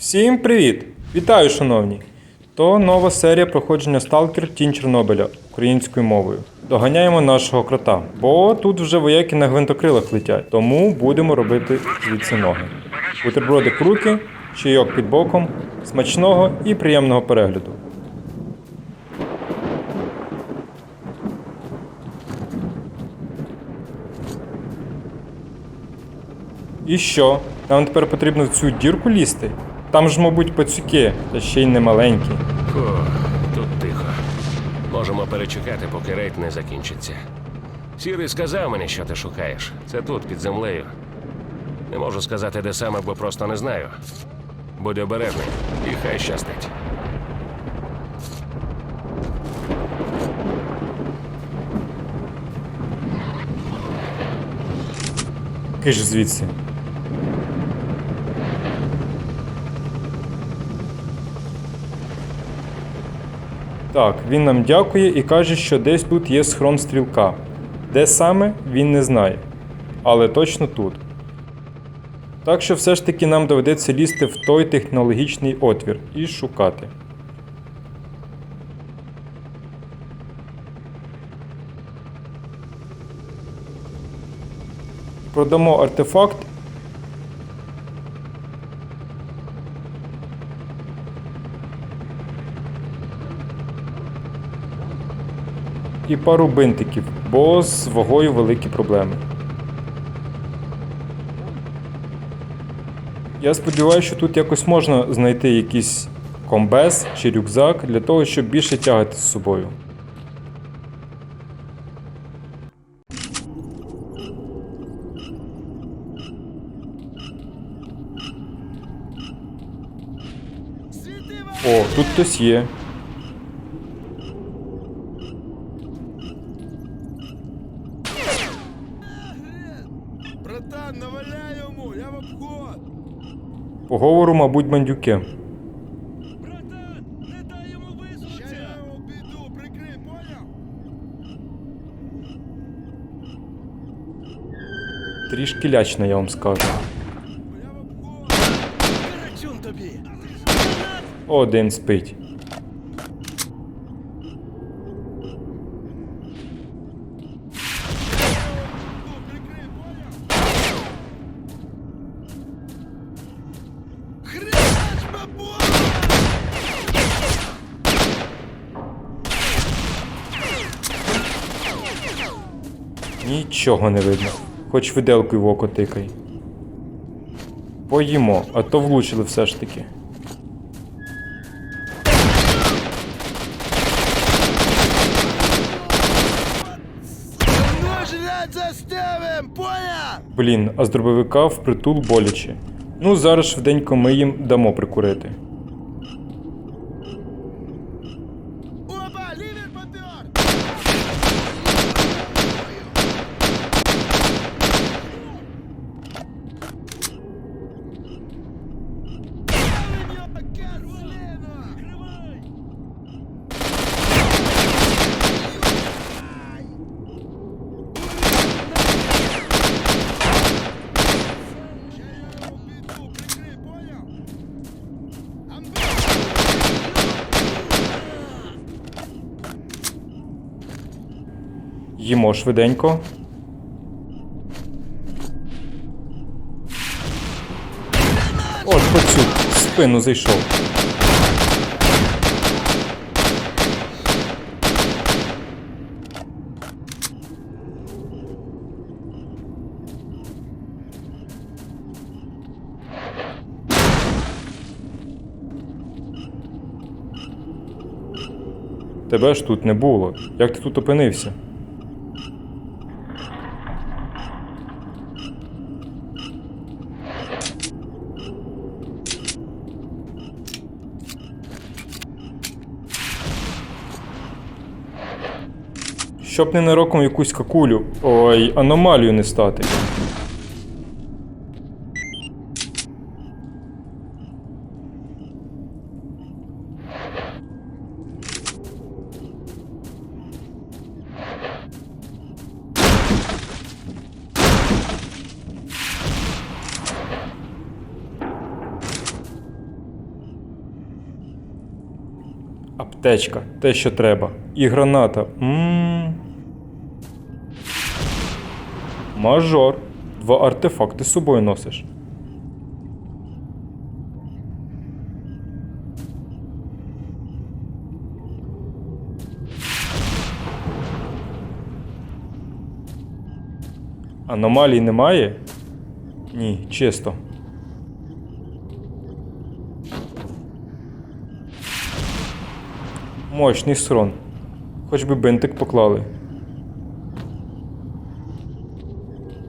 Всім привіт! Вітаю, шановні! То нова серія проходження Сталкер Тінь Чорнобиля українською мовою. Доганяємо нашого крота, бо тут вже вояки на гвинтокрилах летять, тому будемо робити звідси ноги. Бутербродик в руки, чайок під боком, смачного і приємного перегляду. І що? Нам тепер потрібно в цю дірку лізти? Там ж, мабуть, пацюки, та ще й не маленькі. Фу, тут тихо. Можемо перечекати, поки рейд не закінчиться. Сірий сказав мені, що ти шукаєш. Це тут, під землею. Не можу сказати, де саме, бо просто не знаю. Будь обережний і хай щастить. Киш звідси. Так, він нам дякує і каже, що десь тут є схрон стрілка. Де саме, він не знає. Але точно тут. Так що все ж таки нам доведеться лізти в той технологічний отвір і шукати. Продамо артефакт і пару бинтиків, бо з вагою великі проблеми. Я сподіваюся, що тут якось можна знайти якийсь комбез чи рюкзак для того, щоб більше тягати з собою. О, тут хтось є. Братан, наваляй йому, я в обход. По говору, мабуть, бандюки. Братан, не дай йому висунутися. Ще я його піду, прикрий, поняв? Трішки лячно, я вам скажу. Я в обход. Карачун тобі. Один спить. Ну, прикрий, поняв? Хренач, бабуля! Нічого не видно. Хоч виделкою в око тикай. Поїмо, а то влучили все ж таки. Блін, а з дробовика впритул боляче. Ну, зараз швиденько ми їм дамо прикурити. Їмо швиденько. От пацюк, в спину зайшов. Тебе ж тут не було. Як ти тут опинився? щоб ненароком якусь какулю. Ой, аномалію не стати. Аптечка, те, що треба, і граната. М. Мажор. Два артефакти з собою носиш. Аномалій немає? Ні, чисто. Мощний срон. Хоч би бинтик поклали.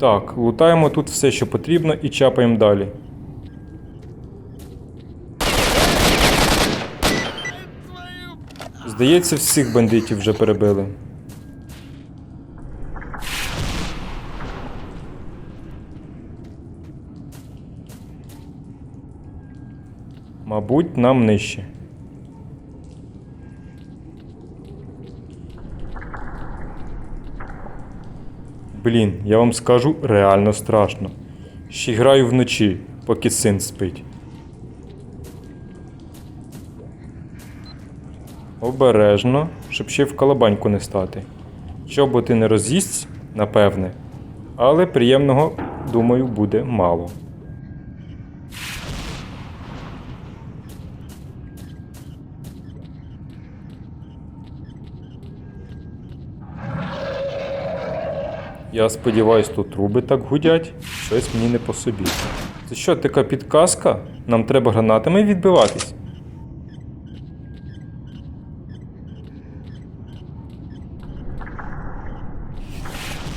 Так, лутаємо тут все, що потрібно, і чапаємо далі. Здається, всіх бандитів вже перебили. Мабуть, нам нижче. Блін, я вам скажу реально страшно. Ще граю вночі, поки син спить. Обережно, щоб ще в калабаньку не стати. Чоботи не роз'їсть, напевне, але приємного, думаю, буде мало. Я сподіваюсь, тут труби так гудять, щось мені не по собі. Це що, така підказка? Нам треба гранатами відбиватись?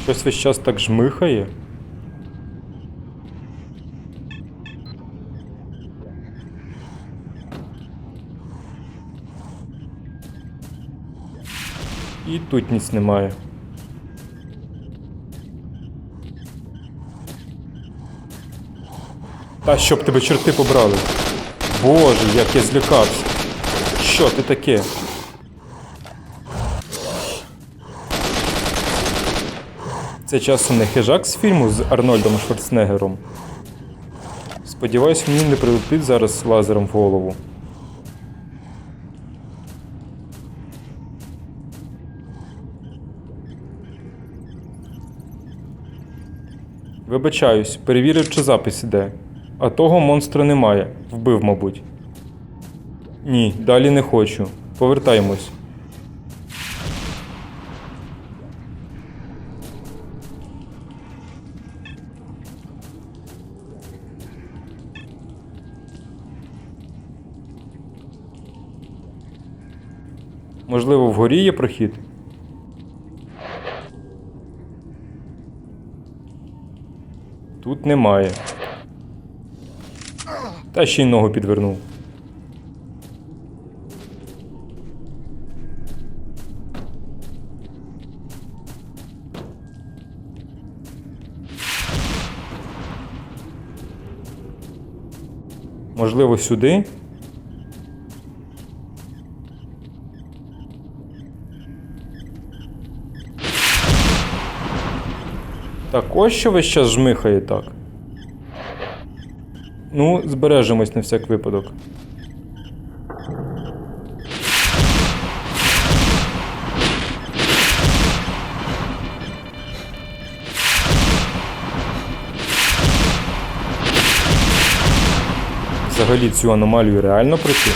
Щось весь час так жмихає. І тут ніц немає. Та щоб тебе чорти побрали. Боже, як я злякався. Що ти таке? Це часом не хижак з фільму з Арнольдом Шварценеггером. Сподіваюсь, мені не прилетить зараз лазером в голову. Вибачаюсь, перевірив, чи запис іде. А того монстра немає. Вбив, мабуть. Ні, далі не хочу. Повертаємось. Можливо, вгорі є прохід? Тут немає. Та ще й ногу підвернув. Можливо, сюди? Так, ось що весь час жмихає так. Ну, збережемось на всяк випадок. Взагалі цю аномалію реально пройти.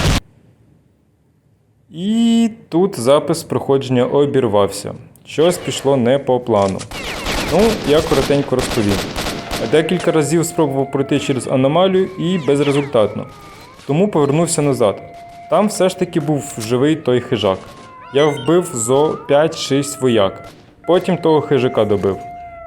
І тут запис проходження обірвався. Щось пішло не по плану. Ну, я коротенько розповім. Декілька разів спробував пройти через аномалію і безрезультатно. Тому повернувся назад. Там все ж таки був живий той хижак. Я вбив зо 5-6 вояк. Потім того хижака добив.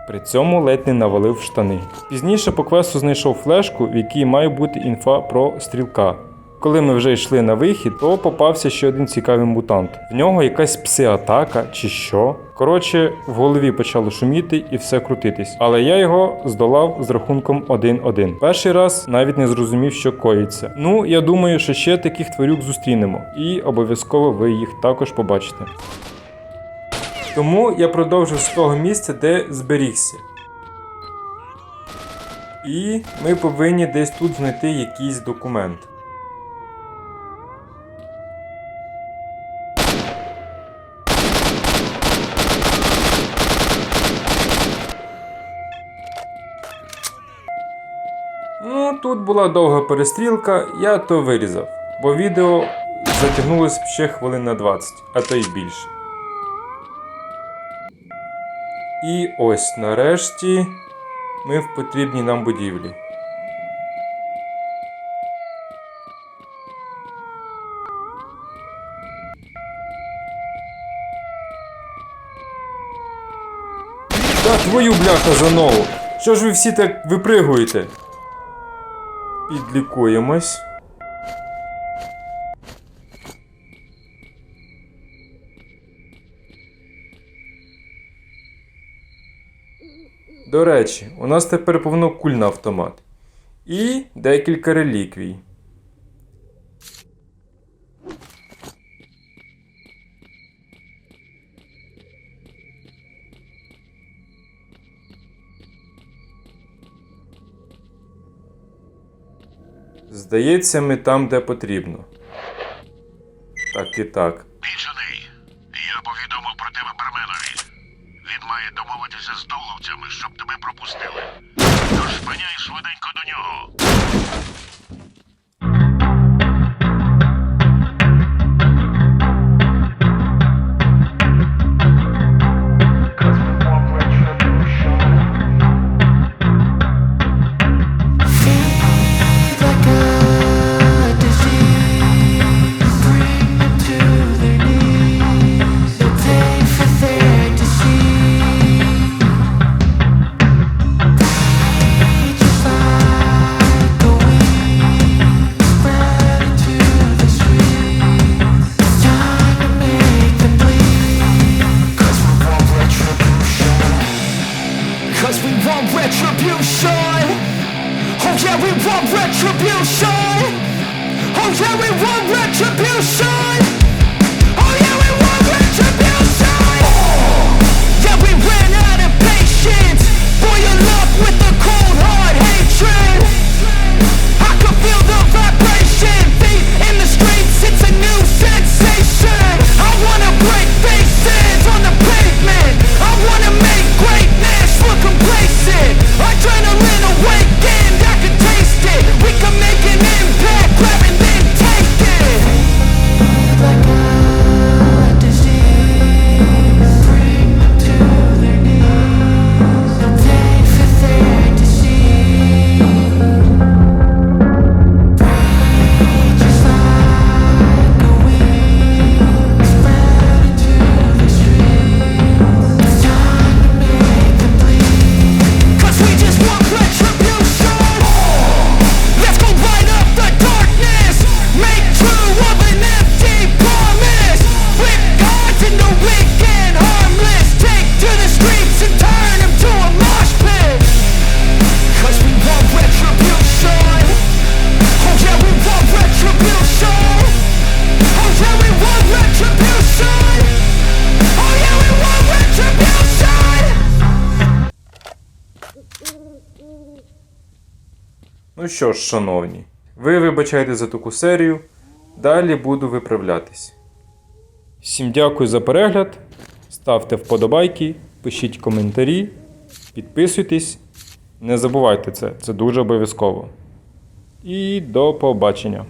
При цьому ледь не навалив штани. Пізніше по квесту знайшов флешку, в якій має бути інфа про стрілка. Коли ми вже йшли на вихід, то попався ще один цікавий мутант. В нього якась псиатака чи що. Коротше, в голові почало шуміти і все крутитись. Але я його здолав з рахунком 1-1. Перший раз навіть не зрозумів, що коїться. Ну, я думаю, що ще таких тварюк зустрінемо, і обов'язково ви їх також побачите. Тому я продовжив з того місця, де зберігся. І ми повинні десь тут знайти якийсь документ. Тут була довга перестрілка, я то вирізав, бо відео затягнулось ще хвилин на 20, а то й більше. І ось нарешті ми в потрібній нам будівлі. Та твою бляха за ногу! Що ж ви всі так випригуєте? Підлікуємось. До речі, у нас тепер повнокульний автомат. І декілька реліквій. Здається, ми там, де потрібно. Так і так. Пічений, я повідомив про тебе барменові. Він має домовитися з доловцями, щоб тебе пропустили. Тож спиняй швиденько до нього. We want Ну що ж, шановні, ви вибачайте за таку серію. Далі буду виправлятись. Всім дякую за перегляд. Ставте вподобайки, пишіть коментарі, підписуйтесь. Не забувайте це, це дуже обов'язково. І до побачення!